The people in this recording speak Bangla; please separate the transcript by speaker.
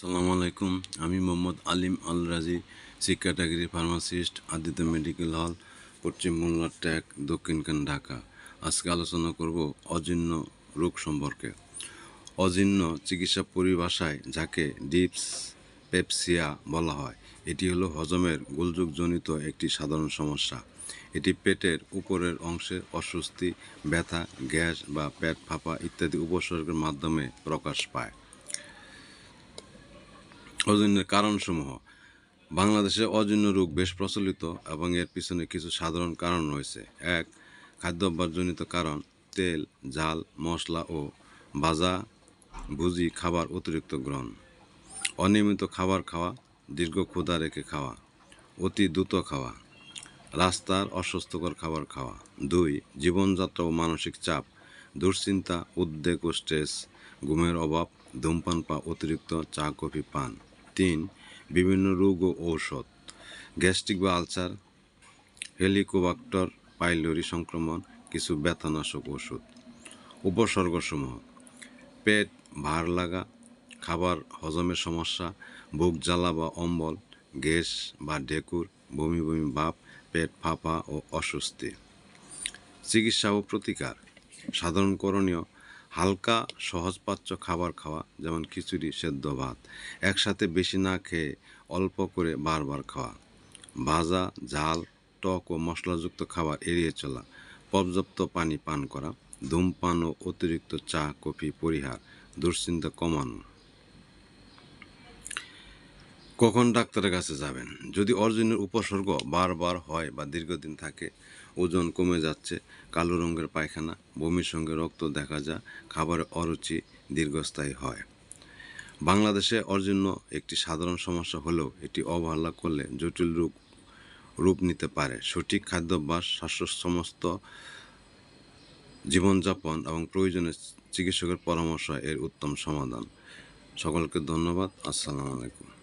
Speaker 1: আসসালামু আলাইকুম। আমি মোহাম্মদ আলিম আল রাজি শিক্ষা ফার্মাসিস্ট, আদিত্য মেডিকেল হল, পশ্চিম মোল্লা ট্যাক দক্ষিণখান ঢাকা। আজকে আলোচনা করব অজীর্ণ রোগ সম্পর্কে। অজীর্ণ চিকিৎসা পরিভাষায় যাকে ডিপস পেপসিয়া বলা হয়, এটি হলো হজমের গোলযোগজনিত একটি সাধারণ সমস্যা। এটি পেটের উপরের অংশে অস্বস্তি, ব্যথা, গ্যাস বা পেট ফাঁপা ইত্যাদি উপসর্গের মাধ্যমে প্রকাশ পায়। অজীর্ণের কারণসমূহ। বাংলাদেশে অজন্য রোগ বেশ প্রচলিত এবং এর পিছনে কিছু সাধারণ কারণ রয়েছে। এক, খাদ্যাভ্যাসজনিত কারণ, তেল, ঝাল, মশলা ও ভাজা, ভুজি খাবার অতিরিক্ত গ্রহণ। অনিয়মিত খাবার খাওয়া, দীর্ঘ ক্ষুধা রেখে খাওয়া, অতি দ্রুত খাওয়া, রাস্তার অস্বাস্থ্যকর খাবার খাওয়া। দুই, জীবনযাত্রা ও মানসিক চাপ, দুশ্চিন্তা, উদ্বেগ ও স্ট্রেস, ঘুমের অভাব, ধূমপান বা অতিরিক্ত চা, কফি, পান। তিন, বিভিন্ন রোগ ও ঔষধ। গ্যাস্ট্রিক বা আলসার, হেলিকোবাক্টর, পাইলরি সংক্রমণ, কিছু ব্যথানাশক ওষুধ উপসর্গসমূহ, পেট ভার লাগা, খাবার হজমের সমস্যা, বুক জ্বালা বা অম্বল, গ্যাস বা ঢেকুর, বমি বমি ভাব, পেট ফাঁপা ও অস্বস্তি। চিকিৎসা ও প্রতিকার, সাধারণ করণীয় হালকা, সহজপাচ্য খাবার খাওয়া, যেমন খিচুড়ি, সেদ্ধ ভাত, একসাথে বেশি না খেয়ে অল্প করে বারবার খাওয়া। ভাজা, ঝাল, টক ও মশলাযুক্ত খাবার এড়িয়ে চলা, পর্যাপ্ত পানি পান করা, ধূমপান ও অতিরিক্ত চা, কফি, পরিহার, দুশ্চিন্তা কমানো। কখন ডাক্তারের কাছে যাবেন? যদি অর্জুনের উপসর্গ বারবার হয় বা দীর্ঘদিন থাকে, ওজন কমে যাচ্ছে, কালো রঙের পায়খানা, বমির সঙ্গে রক্ত দেখা যায়, খাবারে অরুচি দীর্ঘস্থায়ী হয়। বাংলাদেশে অর্জন্য একটি সাধারণ সমস্যা হলেও এটি অবহেলা করলে জটিল রূপ রূপ নিতে পারে। সঠিক খাদ্যাভ্যাস স্বাস্থ্য সমস্ত জীবনযাপন এবং প্রয়োজনে চিকিৎসকের পরামর্শ এর উত্তম সমাধান। সকলকে ধন্যবাদ। আসসালামু আলাইকুম।